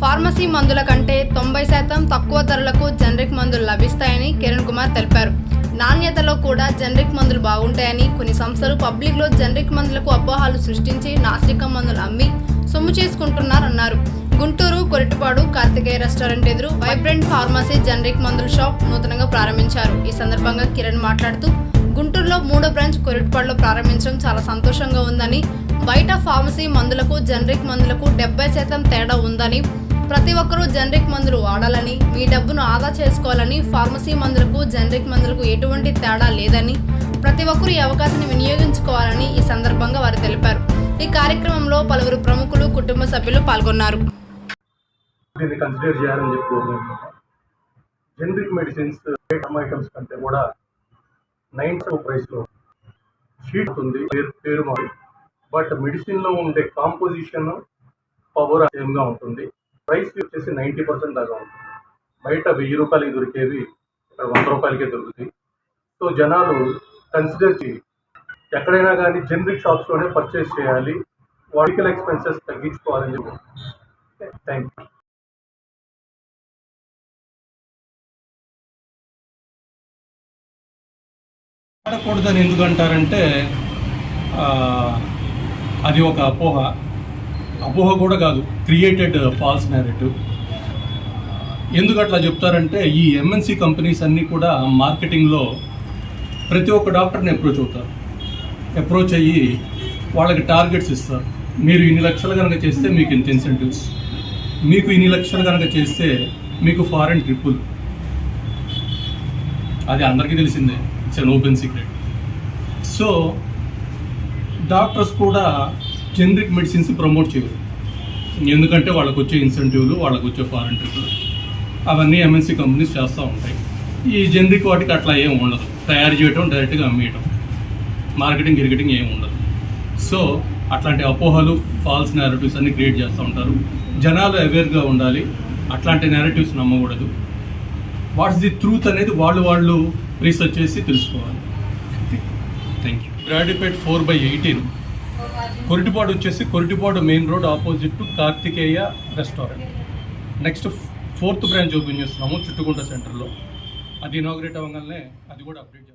Pharmacy మందుల కంటే తొంభై శాతం తక్కువ ధరలకు జనరిక్ మందులు లభిస్తాయని కిరణ్ కుమార్ తెలిపారు. నాణ్యతలో కూడా జనరిక్ మందులు బాగుంటాయని కొన్ని సంస్థలు పబ్లిక్లో జనరిక్ మందులకు అపోహాలు సృష్టించి నాసిక మందులు అమ్మి సొమ్ము చేసుకుంటున్నారన్నారు. గుంటూరు కొరటిపాడు కార్తికేయ రెస్టారెంట్ ఎదురు వైబ్రెంట్ ఫార్మసీ జనరిక్ మందుల షాప్ నూతనంగా ప్రారంభించారు. ఈ సందర్భంగా కిరణ్ మాట్లాడుతూ గుంటూరులో మూడో బ్రాంచ్ కొరటిపాడులో ప్రారంభించడం చాలా సంతోషంగా ఉందని బయట ఫార్మసీ మందులకు జనరిక్ మందులకు డెబ్బై శాతం తేడా ఉందని ప్రతి ఒక్కరూ జనరిక్ మందులు వాడాలని మీ డబ్బును ఆదా చేసుకోవాలని ఫార్మసీ మందులకు జనరిక్ మందులకు ఎటువంటి తేడా లేదని ప్రతి ఒక్కరూ ఈ అవకాశాన్ని వినియోగించుకోవాలని ఈ సందర్భంగా వారు తెలిపారు. ఈ కార్యక్రమంలో పలువురు ప్రముఖులు కుటుంబ సభ్యులు పాల్గొన్నారు. దీన్ని కన్సిడర్ చేయాలని జనరిక్ మెడిసిన్స్ ఐటమ్స్ కంటే కూడా నైన్ ప్రైస్లో షీట్ ఉంది పేరు పేరు మాది. బట్ మెడిసిన్లో ఉండే కాంపోజిషన్ పవర్ సేమ్గా ఉంటుంది. ప్రైస్ వచ్చేసి నైంటీ పర్సెంట్ దాకా ఉంటుంది. బయట వెయ్యి రూపాయలకి దొరికేవి ఇక్కడ వంద రూపాయలకే దొరుకుతాయి. సో జనాలు కన్సిడర్ చేయి. ఎక్కడైనా కానీ జనరిక్ షాప్స్లోనే పర్చేస్ చేయాలి. వాడికల్ ఎక్స్పెన్సెస్ తగ్గించుకోవాలని చెప్పి. థ్యాంక్ యూ ఆడకూడదని ఎందుకు అంటారంటే అది ఒక అపోహ. అపోహ కూడా కాదు క్రియేటెడ్ ఫాల్స్ నేరేటివ్ ఎందుకు అట్లా చెప్తారంటే ఈ ఎంఎన్సి కంపెనీస్ అన్నీ కూడా మార్కెటింగ్లో ప్రతి ఒక్క డాక్టర్ని అప్రోచ్ అవుతారు. అప్రోచ్ అయ్యి వాళ్ళకి టార్గెట్స్ ఇస్తారు. మీరు ఇన్ని లక్షలు కనుక చేస్తే మీకు ఇంత ఇన్సెంటివ్స్ మీకు ఇన్ని లక్షలు కనుక చేస్తే మీకు ఫారెన్ ట్రిప్పులు అది అందరికీ తెలిసిందే. It's an open secret so doctors కూడా జనరిక్ మెడిసిన్స్ ప్రమోట్ చేయరు. ఎందుకంటే వాళ్ళకు వచ్చే ఇన్సెంటివ్లు వాళ్ళకు వచ్చే ఫారెన్ ట్రిప్లు అవన్నీ ఎంఎన్సీ కంపెనీస్ చేస్తూ ఉంటాయి. ఈ జనరిక్ వాటికి అట్లా ఏం ఉండదు. తయారు చేయటం డైరెక్ట్గా అమ్మేయటం. మార్కెటింగ్ గిరికెటింగ్ ఏం ఉండదు. సో అట్లాంటి అపోహలు ఫాల్స్ నేరేటివ్స్ అన్ని క్రియేట్ చేస్తూ ఉంటారు. జనాలు అవేర్గా ఉండాలి. అట్లాంటి నేరేటివ్స్ నమ్మకూడదు. వాట్స్ ది ట్రూత్ అనేది వాళ్ళు వాళ్ళు రీసెర్చ్ చేసి తెలుసుకోవాలి. థ్యాంక్ యూ గ్రాడ్యుపేట్ ఫోర్ బై ఎయిటీన్. కొరిటిపాడు వచ్చేసి Koritipadu main road opposite to Karthikeya restaurant. Next fourth branch open చేస్తున్నాము చుట్టుకుంట సెంటర్లో. అది ఇనాగ్రేట్ అవ్వగానే అది కూడా అప్డేట్